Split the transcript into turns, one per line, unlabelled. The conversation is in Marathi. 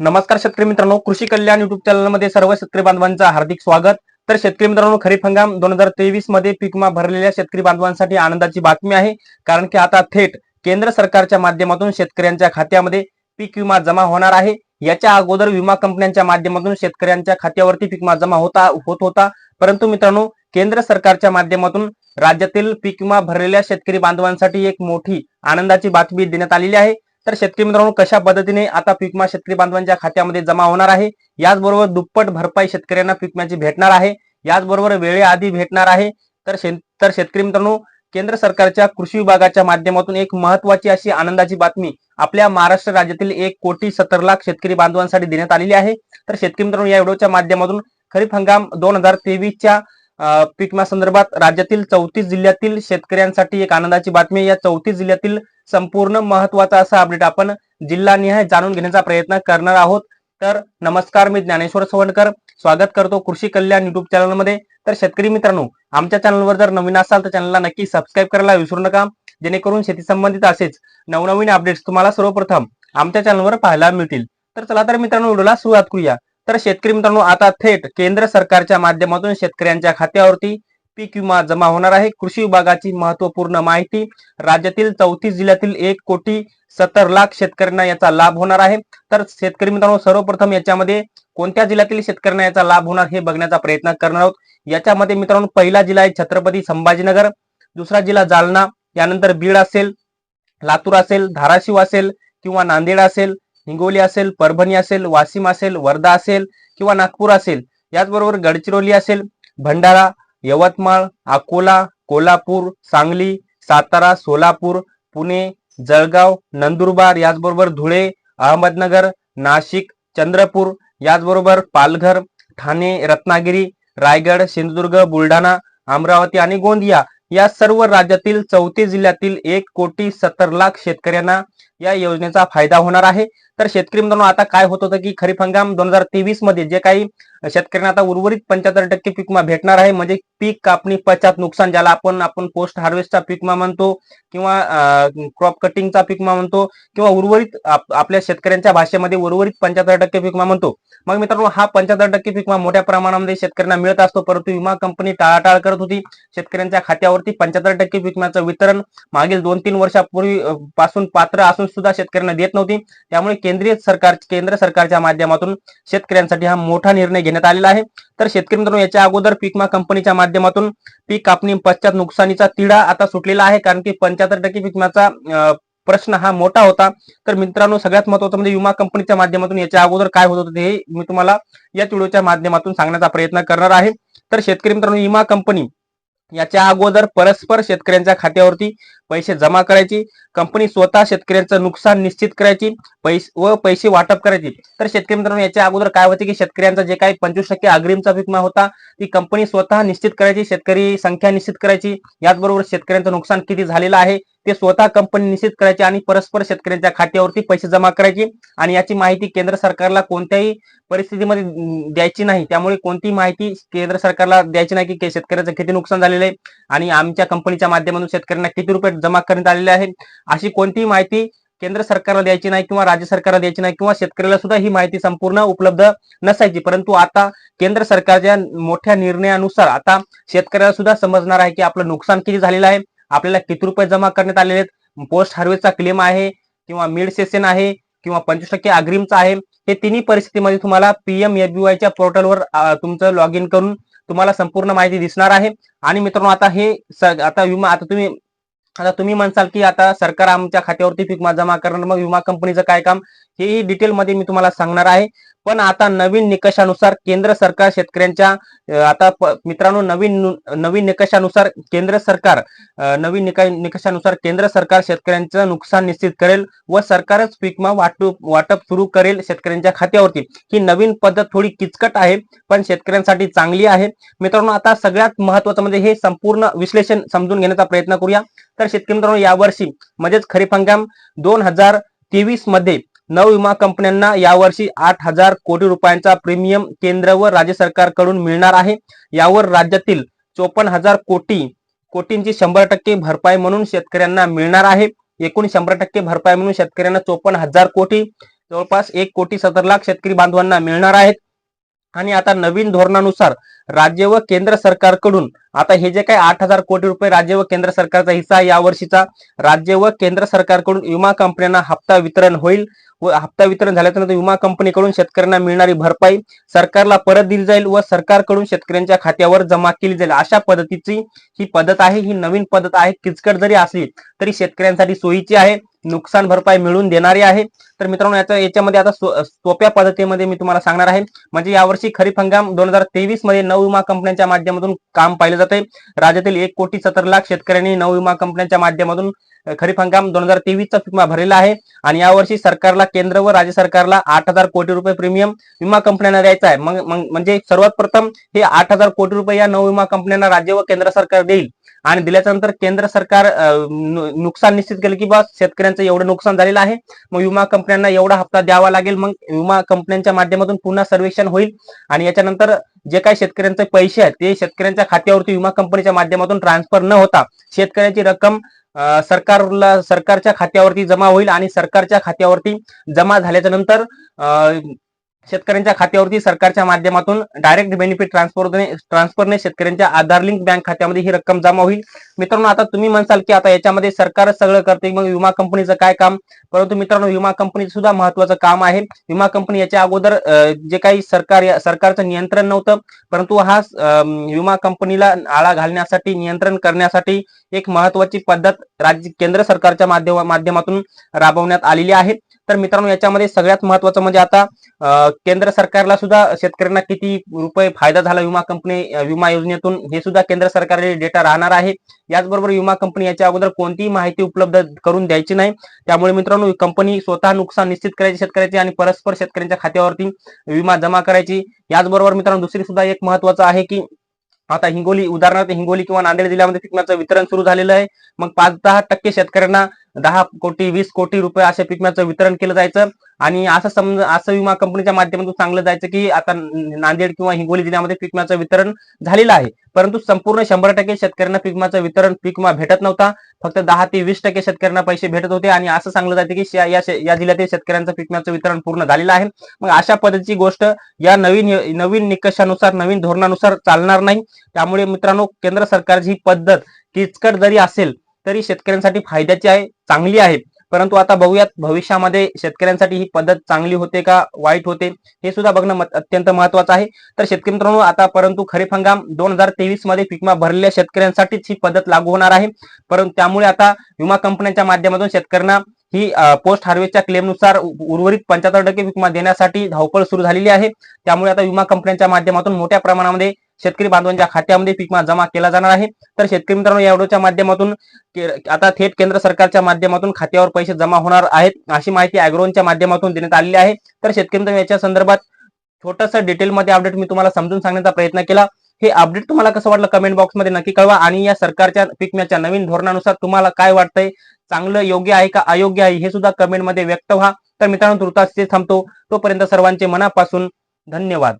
नमस्कार शेतकरी मित्रांनो कृषी कल्याण युट्यूब चॅनलमध्ये सर्व शेतकरी बांधवांचं हार्दिक स्वागत. तर शेतकरी मित्रांनो खरीप हंगाम दोन हजार तेवीसमध्ये पीक विमा भरलेल्या शेतकरी बांधवांसाठी आनंदाची बातमी आहे. कारण की आता थेट केंद्र सरकारच्या माध्यमातून शेतकऱ्यांच्या खात्यामध्ये पीक विमा जमा होणार आहे. याच्या अगोदर विमा कंपन्यांच्या माध्यमातून शेतकऱ्यांच्या खात्यावरती पीक विमा जमा होता होत होता. परंतु मित्रांनो केंद्र सरकारच्या माध्यमातून राज्यातील पीक विमा भरलेल्या शेतकरी बांधवांसाठी एक मोठी आनंदाची बातमी देण्यात आलेली आहे. तर शेतकरी मित्रांनो कशा पद्धतीने आता पीकमा शेतकरी बांधवांच्या खात्यामध्ये जमा होणार आहे? याचबरोबर दुप्पट भरपाई शेतकऱ्यांना पिकम्याची भेटणार आहे. याचबरोबर वेळेआधी भेटणार आहे. तर शेत तर शेतकरी मित्रांनो केंद्र सरकारच्या कृषी विभागाच्या माध्यमातून एक महत्वाची अशी आनंदाची बातमी आपल्या महाराष्ट्र राज्यातील एक कोटी सत्तर लाख शेतकरी बांधवांसाठी देण्यात आलेली आहे. तर शेतकरी मित्रांनो या व्हिडिओच्या माध्यमातून खरीप हंगाम दोन हजार तेवीसच्या पीक विमा संदर्भात राज्यातील चौतीस जिल्ह्यातील शेतकऱ्यांसाठी एक आनंदाची बातमी या चौतीस जिल्ह्यातील संपूर्ण महत्त्वाचा असा अपडेट आपण जिल्हानिहाय जाणून घेण्याचा प्रयत्न करणार आहोत. तर नमस्कार मी ज्ञानेश्वर सवणकर. स्वागत करतो कृषी कल्याण युट्यूब चॅनलमध्ये तर शेतकरी मित्रांनो आमच्या चॅनलवर जर नवीन असाल तर चॅनलला नक्की सबस्क्राईब करायला विसरू नका. जेणेकरून शेती संबंधित असेच नवनवीन अपडेट्स तुम्हाला सर्वप्रथम आमच्या चॅनलवर पाहायला मिळतील. तर चला तर मित्रांनो व्हिडिओला सुरुवात करूया. तर शेतकरी मित्रांनो आता थेट केंद्र सरकारच्या माध्यमातून शेतकऱ्यांच्या खात्यावरती पीक विमा जमा होणार आहे. कृषी विभागाची महत्त्वपूर्ण माहिती राज्यातील चौतीस जिल्ह्यातील एक कोटी सत्तर लाख शेतकऱ्यांना याचा लाभ होणार आहे. तर शेतकरी मित्रांनो सर्वप्रथम याच्यामध्ये कोणत्या जिल्ह्यातील शेतकऱ्यांना याचा लाभ होणार हे बघण्याचा प्रयत्न करणार आहोत. याच्यामध्ये मित्रांनो पहिला जिल्हा आहे छत्रपती संभाजीनगर दुसरा जिल्हा जालना यानंतर बीड असेल लातूर असेल धाराशिव असेल किंवा नांदेड असेल हिंगोली असेल परभणी असेल वाशिम असेल वर्धा असेल किंवा नागपूर असेल याचबरोबर गडचिरोली असेल भंडारा यवतमाळ अकोला कोल्हापूर सांगली सातारा सोलापूर पुणे जळगाव नंदुरबार याचबरोबर धुळे अहमदनगर नाशिक चंद्रपूर याचबरोबर पालघर ठाणे रत्नागिरी रायगड सिंधुदुर्ग बुलढाणा अमरावती आणि गोंदिया या सर्व राज्यातील चौथे जिल्ह्यातील एक कोटी सत्तर लाख शेतकऱ्यांना या योजनेचा फायदा होणार आहे. तर शेतकरी मित्रांनो आता काय होत होतं की खरीप हंगाम दोन हजार तेवीसमध्ये जे काही शेतकऱ्यांना आता उर्वरित पंच्याहत्तर टक्के पीक भेटणार आहे. म्हणजे पीक कापणी पश्चात नुकसान ज्याला आपण आपण पोस्ट हार्वेस्टचा पीक म्हणतो किंवा क्रॉप कटिंगचा पीक म्हणतो किंवा उर्वरित आपल्या शेतकऱ्यांच्या भाषेमध्ये उर्वरित पंच्याहत्तर टक्के पीक म्हणतो. मग मित्रांनो हा पंच्याहत्तर टक्के पीक मोठ्या प्रमाणामध्ये शेतकऱ्यांना मिळत असतो. परंतु विमा कंपनी टाळाटाळ करत होती. शेतकऱ्यांच्या खात्यावरती पंच्याहत्तर टक्के पीक वितरण मागील दोन तीन वर्षापूर्वी पासून पात्र असून सुद्धा शेतकऱ्यांना देत नव्हती. त्यामुळे केंद्रीय सरकार केंद्र सरकारच्या माध्यमातून शेतकऱ्यांसाठी हा मोठा निर्णय घेण्यात आलेला आहे. तर शेतकरी मित्रांनो याच्या अगोदर पीकमा विमा कंपनीच्या माध्यमातून पीक कापणी पश्चात नुकसानीचा तिढा आता सुटलेला आहे. कारण की पंच्याहत्तर टक्के पीकमाचा प्रश्न हा मोठा होता. तर मित्रांनो सगळ्यात महत्वाचं म्हणजे विमा कंपनीच्या माध्यमातून याच्या अगोदर काय होत होतं हे मी तुम्हाला या व्हिडिओच्या माध्यमातून सांगण्याचा प्रयत्न करणार आहे. तर शेतकरी मित्रांनो विमा कंपनी याच्या अगोदर परस्पर शेतकऱ्यांच्या खात्यावरती पैसे जमा करायची कंपनी स्वतः शेतकऱ्यांचं नुकसान निश्चित करायची पैसे व पैसे वाटप करायची. तर शेतकरी मित्रांनो याच्या अगोदर काय होते की शेतकऱ्यांचा जे काही पंचवीस टक्के अग्रिमचा विमा होता ती कंपनी स्वतः निश्चित करायची शेतकरी संख्या निश्चित करायची. याचबरोबर शेतकऱ्यांचं नुकसान किती झालेलं आहे ते स्वतः कंपनी निश्चित करायची आणि परस्पर शेतकऱ्यांच्या खात्यावरती पैसे जमा करायची आणि याची माहिती केंद्र सरकारला कोणत्याही परिस्थितीमध्ये द्यायची नाही. त्यामुळे कोणती माहिती केंद्र सरकारला द्यायची नाही की शेतकऱ्याचं किती नुकसान झालेलं आहे आणि आमच्या कंपनीच्या माध्यमातून शेतकऱ्यांना किती रुपये जमा करण्यात आलेले आहे अशी कोणतीही माहिती केंद्र सरकारला द्यायची नाही किंवा राज्य सरकारला द्यायची नाही किंवा शेतकऱ्याला सुद्धा ही माहिती संपूर्ण उपलब्ध नसायची. परंतु आता केंद्र सरकारच्या मोठ्या निर्णयानुसार आता शेतकऱ्याला सुद्धा समजणार आहे की आपलं नुकसान किती झालेलं आहे. आपल्याला किती रुपये जमा करण्यात आलेले आहेत? पोस्ट हार्वेस्टचा क्लेम आहे किंवा मिड सेशन आहे किंवा पंचवीस टक्के अग्रिमचा आहे. हे तिन्ही परिस्थितीमध्ये तुम्हाला पीएम एबीवायच्या पोर्टलवर तुमचं लॉग इन करून तुम्हाला संपूर्ण माहिती दिसणार आहे. आणि मित्रांनो आता हे आता विमा आता तुम्ही आता तुम्ही म्हणसाल की आता सरकार आमच्या खात्यावरती पीक विमा जमा करणार मग विमा कंपनीचं काय काम? हेही डिटेलमध्ये मी तुम्हाला सांगणार आहे. पण आता नवीन निकषानुसार केंद्र सरकार शेतकऱ्यांच्या आता मित्रांनो नवीन नवीन निकषानुसार केंद्र सरकार नवीन निका- निकषानुसार केंद्र सरकार शेतकऱ्यांचं नुकसान निश्चित करेल व सरकारच पीकमा वाटप वाटप सुरू करेल शेतकऱ्यांच्या खात्यावरती. ही नवीन पद्धत थोडी किचकट आहे पण शेतकऱ्यांसाठी चांगली आहे. मित्रांनो आता सगळ्यात महत्वाचं म्हणजे हे संपूर्ण विश्लेषण समजून घेण्याचा प्रयत्न करूया. तर शेतकरी मित्रांनो यावर्षी म्हणजेच खरीप हंगाम दोन हजार तेवीसमध्ये नऊ विमा कंपन्यांना यावर्षी आठ हजार कोटी रुपयांचा प्रीमियम केंद्र व राज्य सरकारकडून मिळणार आहे. यावर राज्यातील चोपन्न हजार कोटी कोटींची शंभर टक्के भरपाई म्हणून शेतकऱ्यांना मिळणार आहे. एकूण शंभर टक्के भरपाई म्हणून शेतकऱ्यांना चोपन्न हजार कोटी जवळपास एक कोटी सत्तर लाख शेतकरी बांधवांना मिळणार आहेत. आणि आता नवीन धोरणानुसार राज्य व केंद्र सरकारकडून आता हे जे काही आठ हजार कोटी रुपये राज्य व केंद्र सरकारचा हिस्सा या यावर्षीचा राज्य व केंद्र सरकारकडून विमा कंपन्यांना हप्ता वितरण होईल व हप्ता वितरण झाल्यानंतर विमा कंपनीकडून शेतकऱ्यांना मिळणारी भरपाई सरकारला परत दिली जाईल व सरकारकडून शेतकऱ्यांच्या खात्यावर जमा केली जाईल. अशा पद्धतीची ही पद्धत आहे ही नवीन पद्धत आहे. किचकट जरी असली तरी शेतकऱ्यांसाठी सोयीची आहे. नुकसान भरपाई मिळवून देणारी आहे. तर मित्रांनो याच्या याच्यामध्ये आता सोप्या पद्धतीमध्ये मी तुम्हाला सांगणार आहे. म्हणजे यावर्षी खरीप हंगाम दोन हजार तेवीसमध्ये नऊ विमा कंपन्यांच्या माध्यमातून काम पाहिलं जाते राज्यातील एक कोटी सत्तर लाख शेतकऱ्यांनी नऊ विमा कंपन्यांच्या माध्यमातून खरीप हंगाम दोन हजार तेवीसचा विमा भरलेला आहे. आणि यावर्षी सरकारला केंद्र व राज्य सरकारला आठ हजार कोटी रुपये प्रीमियम विमा कंपन्यांना द्यायचा आहे. मग मग- म्हणजे सर्वात प्रथम हे आठ हजार कोटी रुपये या नऊ विमा कंपन्यांना राज्य व केंद्र सरकार देईल. आणि दिल्याच्या नंतर केंद्र सरकार नुकसान निश्चित केलं की बा शेतकऱ्यांचं एवढं नुकसान झालेलं आहे. मग विमा कंपन्यांना एवढा हप्ता द्यावा लागेल. मग विमा कंपन्यांच्या माध्यमातून पुन्हा सर्वेक्षण होईल. आणि याच्यानंतर जे काही शेतकऱ्यांचे पैसे आहेत ते शेतकऱ्यांच्या खात्यावरती विमा कंपनीच्या माध्यमातून ट्रान्सफर न होता शेतकऱ्याची रक्कम सरकारला सरकारच्या खात्यावरती जमा होईल आणि सरकारच्या खात्यावरती जमा झाल्याच्यानंतर अ, शेतकऱ्यांच्या खात्यावरती सरकारच्या माध्यमातून डायरेक्ट बेनिफिट ट्रान्सफरने ट्रान्सफरने शेतकऱ्यांच्या आधार लिंक बँक खात्यामध्ये ही रक्कम जमा होईल. मित्रांनो आता तुम्ही म्हणसाल की आता याच्यामध्ये सरकारच सगळं करते मग विमा कंपनीचं काय काम? परंतु मित्रांनो विमा कंपनीचं सुद्धा महत्वाचं काम आहे. विमा कंपनी याच्या अगोदर जे काही सरकार सरकारचं नियंत्रण नव्हतं परंतु हा विमा कंपनीला आळा घालण्यासाठी नियंत्रण करण्यासाठी एक महत्वाची पद्धत राज्य केंद्र सरकारच्या माध्यमातून राबवण्यात आलेली आहे. तर मित्रांनो याच्यामध्ये सगळ्यात महत्वाचं म्हणजे आता केंद्र सरकारला सुद्धा शेतकऱ्यांना किती रुपये फायदा झाला विमा कंपनी विमा योजनेतून हे सुद्धा केंद्र सरकारचे डेटा राहणार आहे. याचबरोबर विमा कंपनी याच्या अगोदर कोणतीही माहिती उपलब्ध करून द्यायची नाही. त्यामुळे मित्रांनो कंपनी स्वतः नुकसान निश्चित करायची शेतकऱ्याची आणि परस्पर शेतकऱ्यांच्या खात्यावरती विमा जमा करायची. याचबरोबर मित्रांनो दुसरी सुद्धा एक महत्वाचं आहे की आता हिंगोली उदाहरणार्थ हिंगोली किंवा नांदेड जिल्ह्यामध्ये पिकण्याचं वितरण सुरू झालेलं आहे. मग पाच दहा टक्के शेतकऱ्यांना दहा कोटी वीस कोटी रुपये अशा पिकम्याचं वितरण केलं जायचं. आणि असं समज असं विमा कंपनीच्या माध्यमातून चांगलं जायचं की आता नांदेड किंवा हिंगोली जिल्ह्यामध्ये पीक विम्याचं वितरण झालेलं आहे. परंतु संपूर्ण शंभर टक्के शेतकऱ्यांना पीक विम्याचं वितरण पीक विमा भेटत नव्हता. फक्त दहा ते वीस टक्के शेतकऱ्यांना पैसे भेटत होते आणि असं सांगलं जाते की या या जिल्ह्यातील शेतकऱ्यांचं पीक विम्याचं वितरण पूर्ण झालेलं आहे. मग अशा पद्धतीची गोष्ट या नवीन नवीन निकषानुसार नवीन धोरणानुसार चालणार नाही. त्यामुळे मित्रांनो केंद्र सरकारची ही पद्धत किचकट जरी असेल तरी शेतकऱ्यांसाठी फायद्याची आहे चांगली आहे. परंतु आता बघूयात भविष्यामध्ये शेतकऱ्यांसाठी ही पद्धत चांगली होते का वाईट होते हे सुद्धा बघणं अत्यंत महत्वाचं आहे. तर शेतकरी मित्रांनो आता परंतु खरीप हंगाम दोन हजार तेवीसमध्ये पिकमा भरलेल्या शेतकऱ्यांसाठीच ही पद्धत लागू होणार आहे. परंतु त्यामुळे आता विमा कंपन्यांच्या माध्यमातून शेतकऱ्यांना ही पोस्ट हार्वेस्टच्या क्लेमनुसार उर्वरित पंच्याहत्तर टक्के विमा देण्यासाठी धावपळ सुरू झालेली आहे. त्यामुळे आता विमा कंपन्यांच्या माध्यमातून मोठ्या प्रमाणामध्ये शेतकरी बांधवांच्या खात्यामध्ये पीकमा जमा केला जाणार आहे. तर शेतकरी मित्रांनो या व्हिडिओच्या माध्यमातून आता थेट केंद्र सरकारच्या माध्यमातून खात्यावर पैसे जमा होणार आहेत अशी माहिती अॅग्रोनच्या माध्यमातून देण्यात आलेली आहे. तर शेतकरी मित्रांनो याच्या संदर्भात छोटंसं डिटेलमध्ये अपडेट मी तुम्हाला समजून सांगण्याचा प्रयत्न केला. हे अपडेट तुम्हाला कसं वाटलं कमेंट बॉक्समध्ये नक्की कळवा आणि या सरकारच्या पिकम्याच्या नवीन धोरणानुसार तुम्हाला काय वाटतंय चांगलं योग्य आहे का अयोग्य आहे हे सुद्धा कमेंटमध्ये व्यक्त व्हा. तर मित्रांनो तुर्तास थांबतो. तोपर्यंत सर्वांचे मनापासून धन्यवाद.